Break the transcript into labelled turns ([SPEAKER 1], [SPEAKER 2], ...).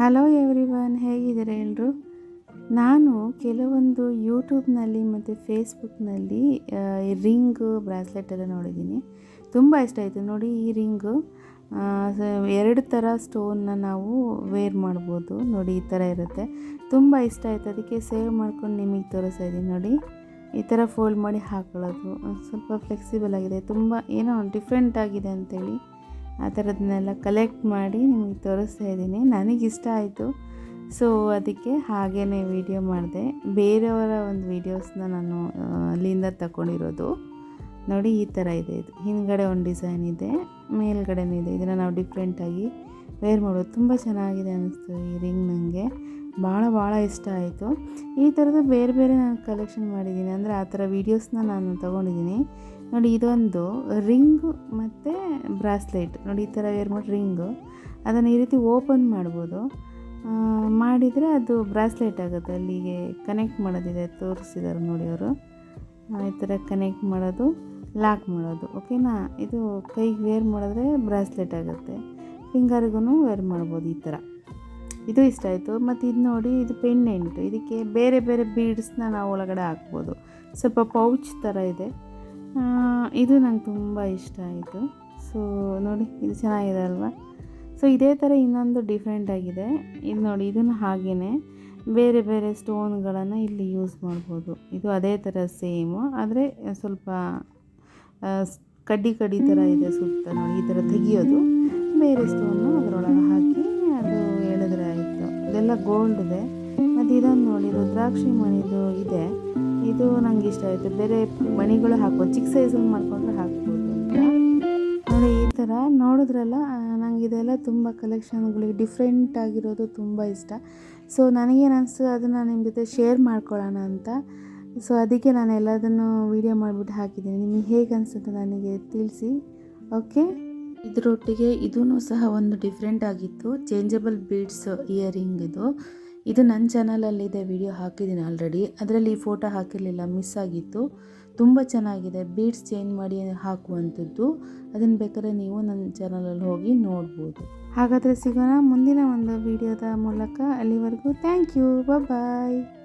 [SPEAKER 1] Hello everyone ಹೇಗಿದ್ದೀರಾ ಎಲ್ಲರೂ ನಾನು ಕೆಲವೊಂದು ಯೂಟ್ಯೂಬ್ನಲ್ಲಿ ಮತ್ತು ಫೇಸ್ಬುಕ್ನಲ್ಲಿ ರಿಂಗ್ ಬ್ರಾಸ್ಲೆಟ್ ಎಲ್ಲ ನೋಡಿದ್ದೀನಿ. ತುಂಬ ಇಷ್ಟ ಆಯಿತು. ನೋಡಿ ಈ ರಿಂಗು ಎರಡು ಥರ ಸ್ಟೋನ್ನ ನಾವು ವೇರ್ ಮಾಡ್ಬೋದು. ನೋಡಿ ಈ ಥರ ಇರುತ್ತೆ. ತುಂಬ ಇಷ್ಟ ಆಯಿತು. ಅದಕ್ಕೆ ಸೇವ್ ಮಾಡ್ಕೊಂಡು ನಿಮಗೆ ತೋರಿಸ್ತಾ ಇದ್ದೀನಿ. ನೋಡಿ, ಈ ಥರ ಫೋಲ್ಡ್ ಮಾಡಿ ಹಾಕೊಳ್ಳೋದು. ಸ್ವಲ್ಪ ಫ್ಲೆಕ್ಸಿಬಲ್ ಆಗಿದೆ. ತುಂಬ ಏನೋ ಡಿಫ್ರೆಂಟ್ ಆಗಿದೆ ಅಂತೇಳಿ. ಆ ಥರದನ್ನೆಲ್ಲ ಕಲೆಕ್ಟ್ ಮಾಡಿ ನಿಮಗೆ ತೋರಿಸ್ತಾ ಇದ್ದೀನಿ. ನನಗಿಷ್ಟ ಆಯಿತು. ಸೊ ಅದಕ್ಕೆ ಹಾಗೇ ವಿಡಿಯೋ ಮಾಡಿದೆ. ಬೇರೆಯವರ ಒಂದು ವೀಡಿಯೋಸ್ನ ನಾನು ಅಲ್ಲಿಂದ ತಗೊಂಡಿರೋದು. ನೋಡಿ, ಈ ಥರ ಇದೆ ಇದು. ಹಿಂದ್ಗಡೆ ಒಂದು ಡಿಸೈನ್ ಇದೆ, ಮೇಲ್ಗಡೆನೂ ಇದೆ. ಇದನ್ನು ನಾವು ಡಿಫ್ರೆಂಟಾಗಿ ವೇರ್ ಮಾಡೋದು ತುಂಬ ಚೆನ್ನಾಗಿದೆ ಅನ್ನಿಸ್ತು ಈ ರಿಂಗ್ ನನಗೆ ಭಾಳ ಭಾಳ ಇಷ್ಟ ಆಯಿತು. ಈ ಥರದ ಬೇರೆ ಬೇರೆ ನಾನು ಕಲೆಕ್ಷನ್ ಮಾಡಿದ್ದೀನಿ. ಅಂದರೆ ಆ ಥರ ವೀಡಿಯೋಸ್ನ ನಾನು ತೊಗೊಂಡಿದ್ದೀನಿ. ನೋಡಿ, ಇದೊಂದು ರಿಂಗು ಮತ್ತು ಬ್ರಾಸ್ಲೆಟ್. ನೋಡಿ, ಈ ಥರ ವೇರ್ ಮಾಡಿ ರಿಂಗು. ಅದನ್ನು ಈ ರೀತಿ ಓಪನ್ ಮಾಡ್ಬೋದು. ಮಾಡಿದರೆ ಅದು ಬ್ರಾಸ್ಲೆಟ್ ಆಗುತ್ತೆ. ಅಲ್ಲಿಗೆ ಕನೆಕ್ಟ್ ಮಾಡೋದಿದೆ ತೋರಿಸಿದ್ದಾರೆ ನೋಡಿ ಅವರು. ಈ ಥರ ಕನೆಕ್ಟ್ ಮಾಡೋದು ಲಾಕ್ ಮಾಡೋದು. ಓಕೆನಾ ಇದು ಕೈಗೆ ವೇರ್ ಮಾಡಿದ್ರೆ ಬ್ರಾಸ್ಲೆಟ್ ಆಗುತ್ತೆ. ಫಿಂಗರ್ಗೂ ವೇರ್ ಮಾಡ್ಬೋದು ಈ ಥರ ಇದು ಇಷ್ಟ ಆಯಿತು. ಮತ್ತು ಇದು ನೋಡಿ, ಇದು ಪೆಂಡೆಂಟು ಇದಕ್ಕೆ ಬೇರೆ ಬೇರೆ ಬೀಡ್ಸ್ನ ನಾವು ಒಳಗಡೆ ಹಾಕ್ಬೋದು. ಸ್ವಲ್ಪ ಪೌಚ್ ಥರ ಇದೆ. ಇದು ನಂಗೆ ತುಂಬ ಇಷ್ಟ ಆಯಿತು. ಸೊ, ನೋಡಿ, ಇದು ಚೆನ್ನಾಗಿದೆ ಅಲ್ವಾ? ಸೊ, ಇದೇ ಥರ ಇನ್ನೊಂದು ಡಿಫ್ರೆಂಟ್ ಆಗಿದೆ. ಇದು ನೋಡಿ, ಇದನ್ನು ಹಾಗೇ ಬೇರೆ ಬೇರೆ ಸ್ಟೋನ್ಗಳನ್ನು ಇಲ್ಲಿ ಯೂಸ್ ಮಾಡ್ಬೋದು. ಇದು ಅದೇ ಥರ ಸೇಮು ಆದರೆ ಸ್ವಲ್ಪ ಕಡ್ಡಿ ಕಡ್ಡಿ ಥರ ಇದೆ ಸುತ್ತ ನೋಡಿ, ಈ ಥರ ತೆಗಿಯೋದು. ಬೇರೆ ಸ್ಟೋನು ಅದರೊಳಗೆ ಹಾಕಿ ಅದು ಹೇಳಿದ್ರೆ ಆಯಿತು. ಇದೆಲ್ಲ ಗೋಲ್ಡ್ ಇದೆ. ಮತ್ತು ಇದೊಂದು ನೋಡಿ ರುದ್ರಾಕ್ಷಿ ಮಣಿದು ಇದೆ. ಇದು ನಂಗೆ ಇಷ್ಟ ಆಯಿತು. ಬೇರೆ ಮಣಿಗಳು ಹಾಕ್ಬೋದು ಚಿಕ್ಕ ಸೈಜಲ್ಲಿ ಮಾಡ್ಕೊಂಡ್ರೆ ಹಾಕ್ಬೋದು ಅಂತ. ಈ ಥರ ನೋಡಿದ್ರಲ್ಲ ನಂಗೆ ಇದೆಲ್ಲ ತುಂಬ ಕಲೆಕ್ಷನ್ಗಳಿಗೆ ಡಿಫ್ರೆಂಟ್ ಆಗಿರೋದು ತುಂಬ ಇಷ್ಟ. ಸೊ ನನಗೇನು ಅನಿಸ್ತು ಅದನ್ನು ನಿಮ್ಮ ಜೊತೆ ಶೇರ್ ಮಾಡ್ಕೊಳ್ಳೋಣ ಅಂತ. ಸೊ ಅದಕ್ಕೆ ನಾನು ಎಲ್ಲದನ್ನು ವೀಡಿಯೋ ಮಾಡಿಬಿಟ್ಟು ಹಾಕಿದ್ದೀನಿ. ನಿಮಗೆ ಹೇಗೆ ಅನಿಸುತ್ತೆ ನನಗೆ ತಿಳಿಸಿ. ಓಕೆ ಇದರೊಟ್ಟಿಗೆ ಇದೂ ಸಹ ಒಂದು ಡಿಫ್ರೆಂಟ್ ಆಗಿತ್ತು. ಚೇಂಜಬಲ್ ಬೀಡ್ಸ್ ಇಯರಿಂಗ್ ಇದು. ಇದು ನನ್ನ ಚಾನಲಲ್ಲಿದೆ ವಿಡಿಯೋ ಹಾಕಿದ್ದೀನಿ ಆಲ್ರೆಡಿ. ಅದರಲ್ಲಿ ಫೋಟೋ ಹಾಕಿರಲಿಲ್ಲ, ಮಿಸ್ ಆಗಿತ್ತು. ತುಂಬ ಚೆನ್ನಾಗಿದೆ. ಬೀಡ್ಸ್ ಚೇಂಜ್ ಮಾಡಿ ಹಾಕುವಂಥದ್ದು. ಅದನ್ನು ಬೇಕಾದ್ರೆ ನೀವು ನನ್ನ ಚಾನಲಲ್ಲಿ ಹೋಗಿ ನೋಡ್ಬೋದು. ಹಾಗಾದರೆ ಸಿಗೋಣ ಮುಂದಿನ ಒಂದು ವಿಡಿಯೋದ ಮೂಲಕ. ಅಲ್ಲಿವರೆಗೂ ಥ್ಯಾಂಕ್ ಯು. ಬಾಯ್